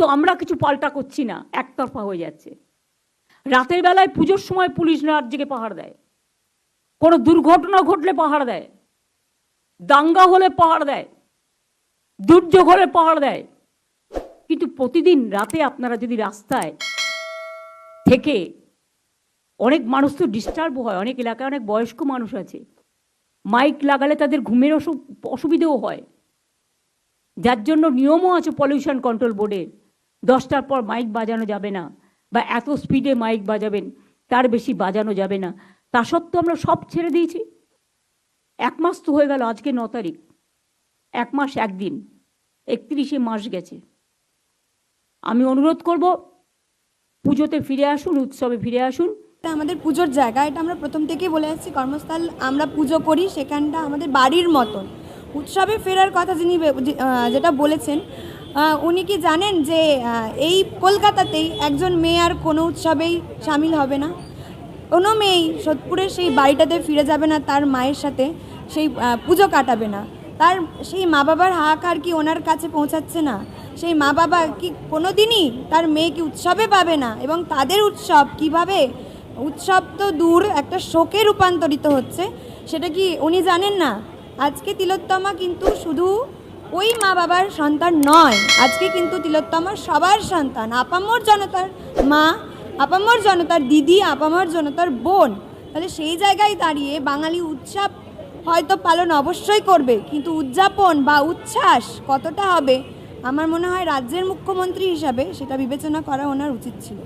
কিন্তু আমরা কিছু পাল্টা করছি না, একতরফা হয়ে যাচ্ছে। রাতের বেলায় পুজোর সময় পুলিশ জেগে পাহাড় দেয়। কোনো দুর্ঘটনা ঘটলে পাহাড় দেয়। দাঙ্গা হলে পাহাড় দেয়। দুর্যোগ হলে পাহাড় দেয়। কিন্তু প্রতিদিন রাতে আপনারা যদি রাস্তায় থেকে অনেক মানুষ তো ডিস্টার্ব হয়, অনেক এলাকায় অনেক বয়স্ক মানুষ আছে। মাইক লাগালে তাদের ঘুমের অসু- অসুবিধেও হয়। যার জন্য নিয়মও আছে পলিউশন কন্ট্রোল বোর্ডের দশটার পর মাইক বাজানো যাবে না বা এত স্পিডে মাইক বাজাবেন, তার বেশি বাজানো যাবে না। তা সত্ত্বেও আমরা সব ছেড়ে দিয়েছি। এক মাস তো হয়ে গেল, আজকে ন তারিখ। এক মাস একদিন, একত্রিশে মাস গেছে। আমি অনুরোধ করব, পুজোতে ফিরে আসুন, উৎসবে ফিরে আসুন। এটা আমাদের পুজোর জায়গা, এটা আমরা প্রথম থেকেই বলে আসছি। কর্মস্থল আমরা পুজো করি, সেখানটা আমাদের বাড়ির মতন। উৎসবে ফেরার কথা যিনি যেটা বলেছেন উনি কি জানেন যে এই কলকাতাতেই একজন মেয়ে আর কোনো উৎসবেই সামিল হবে না? কোনো মেয়েই সোদপুরের সেই বাড়িটাতে ফিরে যাবে না, তার মায়ের সাথে সেই পুজো কাটাবে না। তার সেই মা বাবার হাহাকার কি ওনার কাছে পৌঁছাচ্ছে না? সেই মা বাবা কি কোনো দিনই তার মেয়ে কি উৎসবে পাবে না? এবং তাদের উৎসব কীভাবে? উৎসব তো দূর, একটা শোকে রূপান্তরিত হচ্ছে, সেটা কি উনি জানেন না? আজকে তিলোত্তমা কিন্তু শুধু ওই মা বাবার সন্তান নয়। আজকে কিন্তু তিলোত্তমা সবার সন্তান, আপামর জনতার মা, আপামর জনতার দিদি, আপামর জনতার বোন। তাহলে সেই জায়গায় দাঁড়িয়ে বাঙালি উৎসব হয়তো পালন অবশ্যই করবে, কিন্তু উদযাপন বা উচ্ছ্বাস কতটা হবে, আমার মনে হয় রাজ্যের মুখ্যমন্ত্রী হিসাবে সেটা বিবেচনা করা ওনার উচিত ছিল।